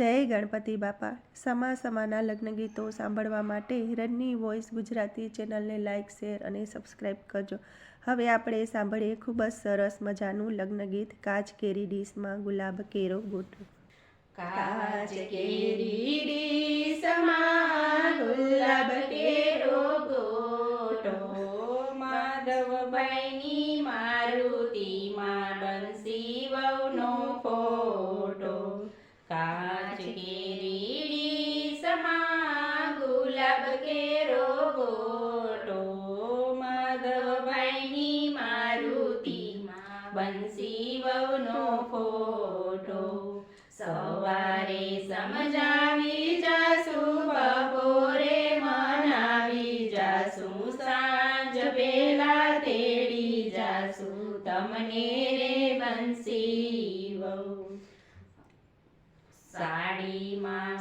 જય ગણપતિ બાપા. સમા સમાના લગ્ન ગીતો સાંભળવા માટે રનની વોઇસ ગુજરાતી ચેનલને લાઇક, શેર અને સબસ્ક્રાઈબ કરજો. હવે આપણે સાંભળીએ ખૂબ જ સરસ મજાનું લગ્ન ગીત કાચ કેરી ડીશમાં ગુલાબ કેરો ગોઠવું કાચ કેરી ડીશમાં ગુલાબ કેરો ગોટો માધવભાઈની મારુતિમાં બંસી વહુનો કેરો ગોટો સવારે સમજાવી જાસુ બપોરે મનાવી જાસુ સાંજ પેલા તેડી જાસુ તમને રે બંસી વહુ સાડીમાં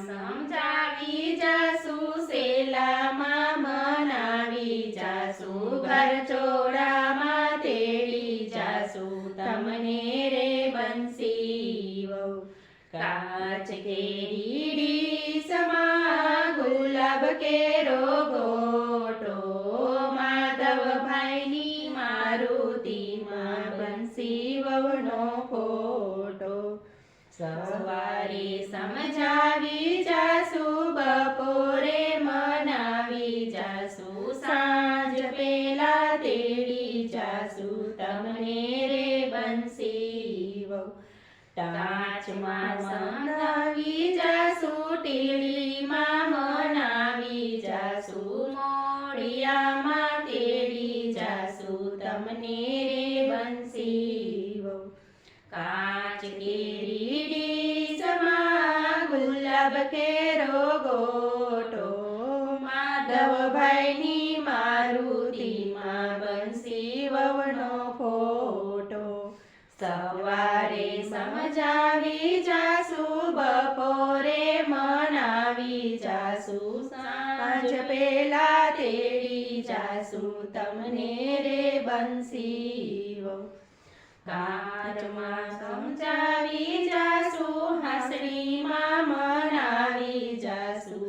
કાચ કેરી ડીશમાં ગુલાબ કેરો ગોટો માધવભાઈની મારુતિમાં બંસી વવનો ફોટો સવારે સમજાવી જાસુ બપોરે મનાવી જાસુ સાંજ પેલા તેડી જાસુ તમને રે બંસી વહુ ટાચમાં સમજાવી જાસુ ટીડીમાં મનાવી જાસુ મોડિયામાં તેડી જાસુ તમને રે બંસી કાચ કેરી ડીસમાં ગુલાબ કેરો ગોટો માધવભાઈની મારુતિમાં બંસી વવનો ફોટો સવારે સમજાવી જાસુ જાસુ સાંજ પેલા તેડી જાસુ, તમને રે બંસી કાચમાં સમજાવી જાસુ, હાસડીમાં મનાવી જાસુ.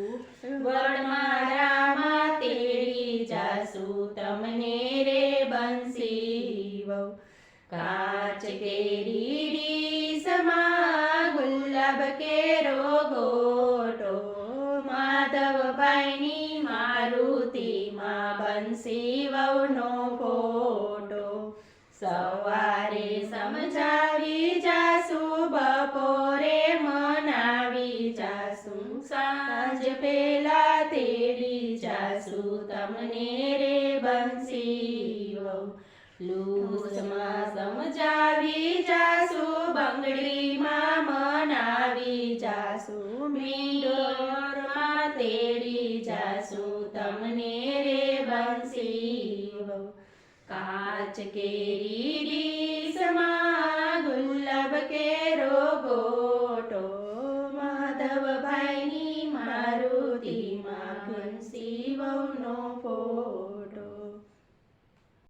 વડમાળામાં તેડી જાસુ, તમને રે બંસી કાચ કેરી સમા ગુલાબ કેરો મારુતિમાં બંસી વહુનો ફોટો. સવારે સમજાવી જાસુ, બપોરે મનાવી જાસુ. સાંજ પેલા તેડી જાસુ, તમને રે બંસી લૂસમાં સમજાવી જાસુ, બંગડીમાં મનાવી જાસુ. મીડોરમાં તેડી જાસુ, તમને કાચ કેરી રીસમાં ગુલાબ કેરો ગોટો માધવભાઈની મારુતિમાં ઘનસી વહુનો ફોટો